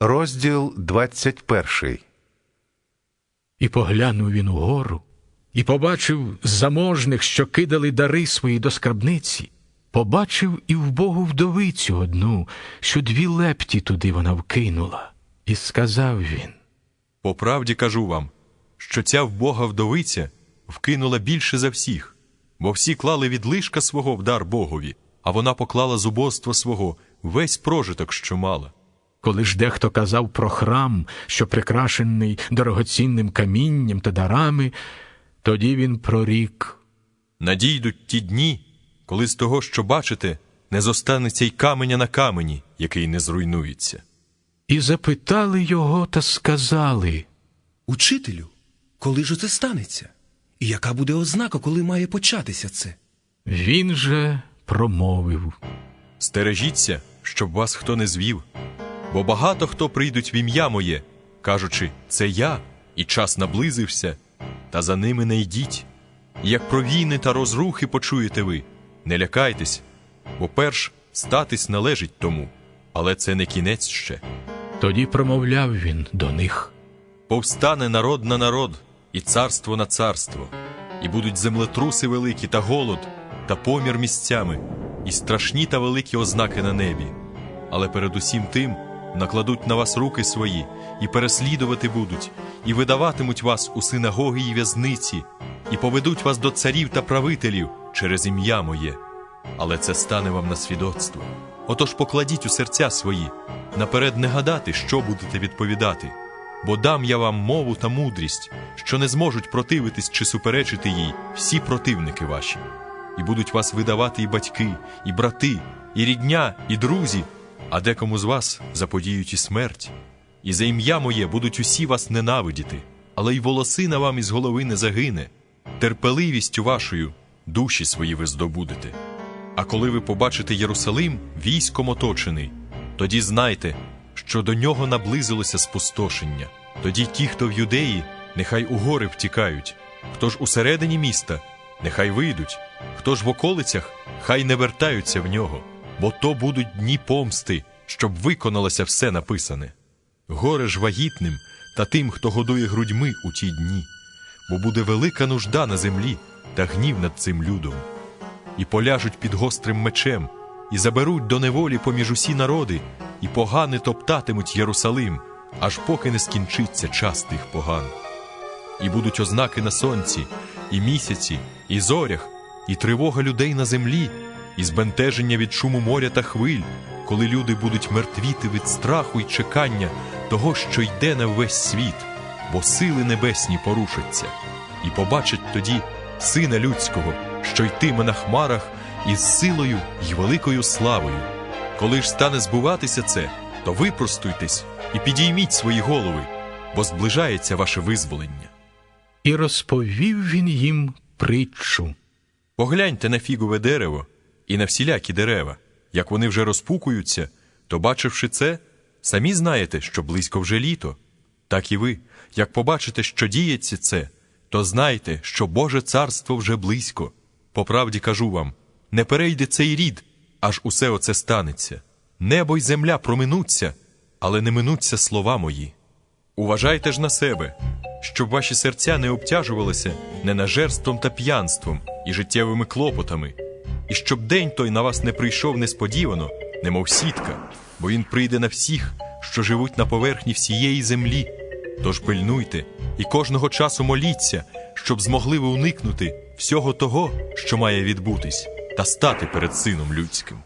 Розділ 21. І поглянув він угору, і побачив заможних, що кидали дари свої до скарбниці. Побачив і вбогу вдовицю одну, що дві лепті туди вона вкинула. І сказав він По правді кажу вам, що ця вбога вдовиця вкинула більше за всіх, бо всі клали від лишка свого в дар Богові, а вона поклала з убоства свого весь прожиток, що мала. Коли ж дехто казав про храм, що прикрашений дорогоцінним камінням та дарами, тоді він прорік. Надійдуть ті дні, коли з того, що бачите, не зостанеться й каменя на камені, який не зруйнується. І запитали його та сказали. Учителю, коли ж це станеться? І яка буде ознака, коли має початися це? Він же промовив. Стережіться, щоб вас хто не звів, бо багато хто прийдуть в ім'я моє, кажучи, це я, і час наблизився, та за ними не йдіть. І як про війни та розрухи почуєте ви, не лякайтесь, бо перш статись належить тому, але це не кінець ще. Тоді промовляв він до них. Повстане народ на народ, і царство на царство, і будуть землетруси великі та голод, та помір місцями, і страшні та великі ознаки на небі. Але перед усім тим накладуть на вас руки свої, і переслідувати будуть, і видаватимуть вас у синагоги і в'язниці, і поведуть вас до царів та правителів через ім'я моє. Але це стане вам на свідоцтво. Отож покладіть у серця свої, наперед не гадати, що будете відповідати бо дам я вам мову та мудрість, що не зможуть противитись чи суперечити їй всі противники ваші, і будуть вас видавати і батьки, і брати, і рідня, і друзі, а декому з вас заподіють і смерть. І за ім'я моє будуть усі вас ненавидіти, але й волосина вам із голови не загине, терпеливістю вашою душі свої ви здобудете. А коли ви побачите Єрусалим військом оточений, тоді знайте, що до нього наблизилося спустошення. Тоді ті, хто в юдеї, нехай у гори втікають, хто ж усередині міста, нехай вийдуть, хто ж в околицях, хай не вертаються в нього, бо то будуть дні помсти, щоб виконалося все написане. Горе ж вагітним та тим, хто годує грудьми у ті дні, бо буде велика нужда на землі та гнів над цим людом, і поляжуть під гострим мечем, і заберуть до неволі поміж усі народи, і погани топтатимуть Єрусалим, аж поки не скінчиться час тих поган. І будуть ознаки на сонці, і місяці, і зорях, і тривога людей на землі, і збентеження від шуму моря та хвиль, коли люди будуть мертвіти від страху й чекання того, що йде на весь світ, бо сили небесні порушаться, і побачать тоді Сина Людського, що йтиме на хмарах із силою й великою славою. Коли ж стане збуватися це, то випростуйтесь і підійміть свої голови, бо зближається ваше визволення. І розповів він їм притчу. Погляньте на фігове дерево і на всілякі дерева. Як вони вже розпукуються, то, бачивши це, самі знаєте, що близько вже літо. Так і ви, як побачите, що діється це, то знайте, що Боже царство вже близько. По правді кажу вам не перейде цей рід, аж усе оце станеться. Небо й земля проминуться, але не минуться слова мої. Уважайте ж на себе, щоб ваші серця не обтяжувалися ненажерством та п'янством і життєвими клопотами, і щоб день той на вас не прийшов несподівано, немов сітка, бо він прийде на всіх, що живуть на поверхні всієї землі. Тож пильнуйте і кожного часу моліться, щоб змогли ви уникнути всього того, що має відбутись, та стати перед сином людським.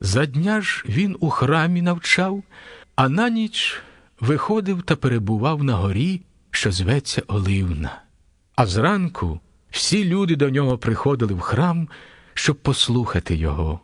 За дня ж він у храмі навчав, а на ніч виходив та перебував на горі, що зветься Оливна. А зранку всі люди до нього приходили в храм, щоб послухати його.